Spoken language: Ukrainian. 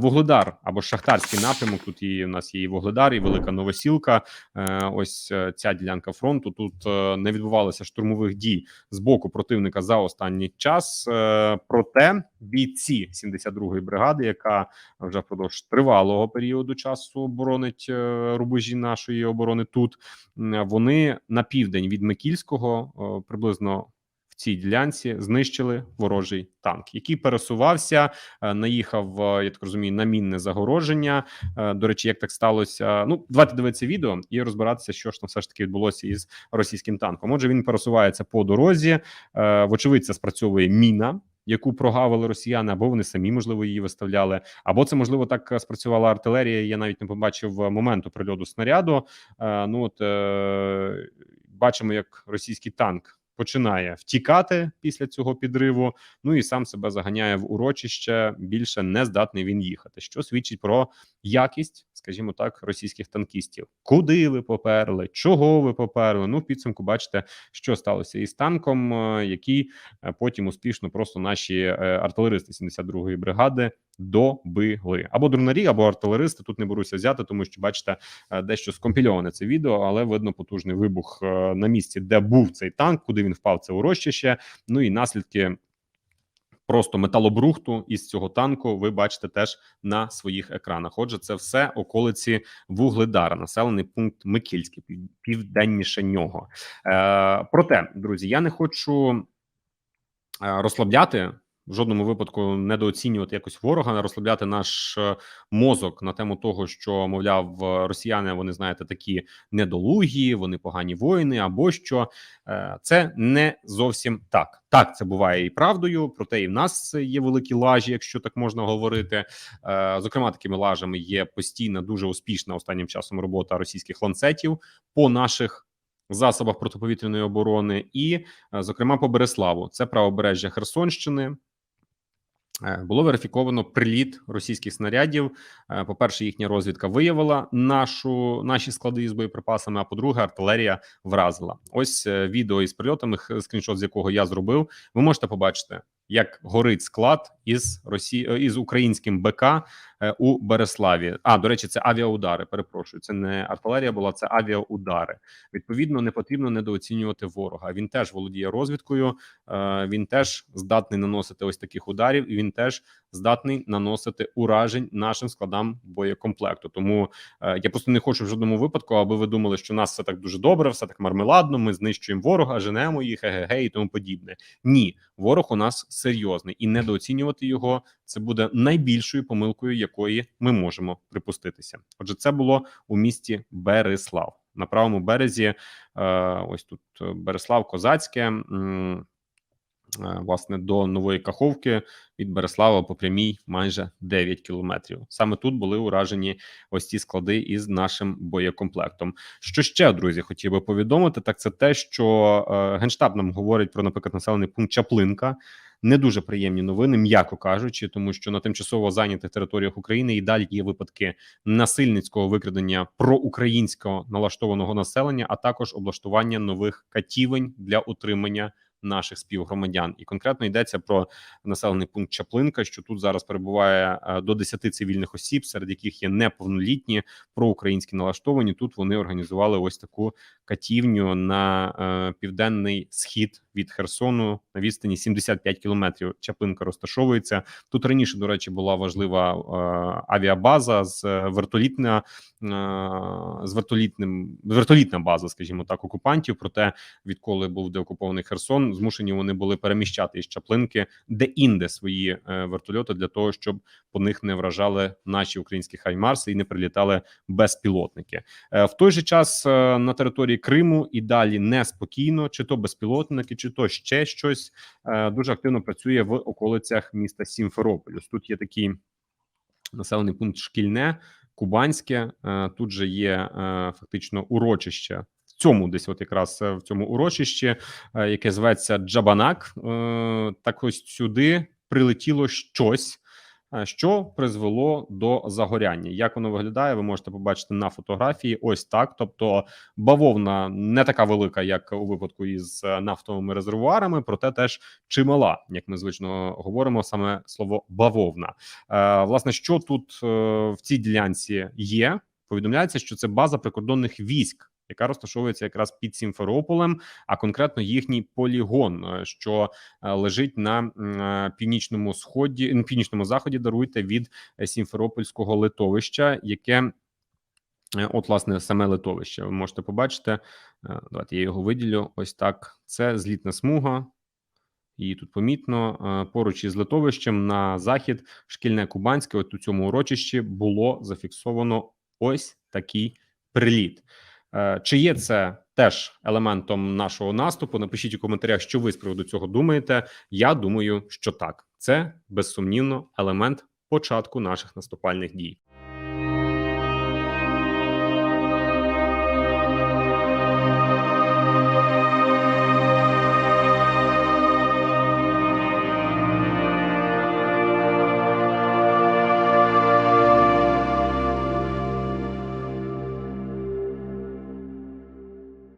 Вугледар або Шахтарський напрямок. Тут і у нас є і Вугледар, і Велика Новосілка. Е, Ось е, ця ділянка фронту. Тут е, не відбувалося штурмових дій з боку противника за останній час. Проте бійці 72-ї бригади, яка вже впродовж тривалого періоду часу боронить рубежі нашої оборони, тут вони на південь від Микільського приблизно. Цій ділянці знищили ворожий танк, який пересувався, е, наїхав, я так розумію, на мінне загородження. Е, До речі, як так сталося? Ну, давайте дивитися відео і розбиратися, що ж там все ж таки відбулося із російським танком. Отже, він пересувається по дорозі. Е, Вочевидь, це спрацьовує міна. Яку прогавили росіяни, або вони самі можливо її виставляли, або це можливо так спрацювала артилерія. Я навіть не побачив моменту прильоту снаряду. Ну от бачимо, як російський танк починає втікати після цього підриву. Ну і сам себе заганяє в урочище. Більше не здатний він їхати, що свідчить про якість, скажімо так, російських танкістів. Куди ви поперли? Чого ви поперли? Ну, в підсумку бачите, що сталося із танком, е, який е, потім успішно просто наші е, артилеристи 72-ї бригади добили або дронарі, або артилеристи. Тут не беруся взяти, тому що бачите, дещо скомпільоване це відео, але видно потужний вибух на місці, де був цей танк, куди він впав. Це урочище. Ну і наслідки. Просто металобрухту із цього танку ви бачите теж на своїх екранах. Отже, це все околиці Вугледара, населений пункт Микільський, південніше нього. Е, проте, друзі, я не хочу е, розслабляти в жодному випадку недооцінювати якось ворога, не розслабляти наш е, мозок на тему того, що мовляв е, росіяни, вони знаєте, такі недолугі, вони погані воїни, або що Е, це не зовсім так. Так, це буває і правдою. Проте і в нас є великі лажі, якщо так можна говорити. Зокрема, такими лажами є постійна, дуже успішна останнім часом робота російських ланцетів по наших. Засобах протиповітряної оборони, і, зокрема, по Береславу, це правобережжя Херсонщини. Е, Було верифіковано приліт російських снарядів. Е, По-перше, їхня розвідка виявила нашу наші склади із боєприпасами. А по-друге, артилерія вразила. Ось е, відео із прильотами, скріншот з якого я зробив. Ви можете побачити, як горить склад із Росії із українським БК е, у Береславі. А до речі, це авіаудари. Перепрошую, це не артилерія була, це авіаудари. Відповідно, не потрібно недооцінювати ворога. Він теж володіє розвідкою. е, Він теж здатний наносити ось таких ударів, і він теж здатний наносити уражень нашим складам боєкомплекту. Тому е, я просто не хочу в жодному випадку, аби ви думали, що нас все так дуже добре, все так мармеладно. Ми знищуємо ворога, женемо їх, ге-ге і тому подібне. Ні, ворог у нас серйозний, і недооцінювати його це буде найбільшою помилкою, якої ми можемо припуститися. Отже, це було у місті Береслав на правому березі. Е, ось тут е, Береслав, Козацьке. Е, Власне, до нової Каховки від Береслава по прямій майже 9 кілометрів. Саме тут були уражені ось ці склади із нашим боєкомплектом. Що ще, друзі, хотів би повідомити, так це те, що е, генштаб нам говорить про, наприклад, населений пункт Чаплинка. Не дуже приємні новини, м'яко кажучи, тому що на тимчасово зайнятих територіях України і далі є випадки насильницького викрадення проукраїнського налаштованого населення, а також облаштування нових катівень для утримання наших співгромадян. І конкретно йдеться про населений пункт Чаплинка, що тут зараз перебуває е, до 10 цивільних осіб, серед яких є неповнолітні проукраїнські налаштовані. Тут вони організували ось таку катівню на е, південний схід від Херсону на відстані 75 кілометрів. Чаплинка розташовується тут. Раніше, до речі, була важлива е, авіабаза з е, вертолітна е, з вертолітним вертолітна база, скажімо так, окупантів. Проте, відколи був деокупований Херсон, змушені вони були переміщати із Чаплинки де інде свої е, вертольоти для того, щоб по них не вражали наші українські хаймарси і не прилітали безпілотники. Е, В той же час е, на території Криму і далі неспокійно, чи то безпілотники, чи то ще щось е, дуже активно працює в околицях міста Сімферополь. Тут є такий населений пункт Шкільне, Кубанське. Е, Тут же є е, фактично урочище. Цьому десь, от якраз в цьому урочищі, яке зветься Джабанак. Так ось сюди прилетіло щось. Е, що призвело до загоряння. Як воно виглядає, ви можете побачити на фотографії. Ось так. Тобто, бавовна не така велика, як у випадку із е, нафтовими резервуарами, проте теж чимала, як ми звично говоримо, саме слово бавовна. Е, Власне, що тут в цій ділянці є? Повідомляється, що це база прикордонних військ. Яка розташовується якраз під Сімферополем, а конкретно їхній полігон, е, що е, лежить на е, північному сході, м, північному заході, даруйте від Сімферопольського литовища, яке От, власне, саме литовище. Ви можете побачити. Давайте я його виділю. Ось так. Це злітна смуга. Її тут помітно. Поруч із литовищем на захід, шкільне Кубанське. От у цьому урочищі було зафіксовано ось такий приліт. Е, Чи є це теж елементом нашого наступу? Напишіть у коментарях, що ви з приводу цього думаєте. Я думаю, що так. Це безсумнівно елемент початку наших наступальних дій.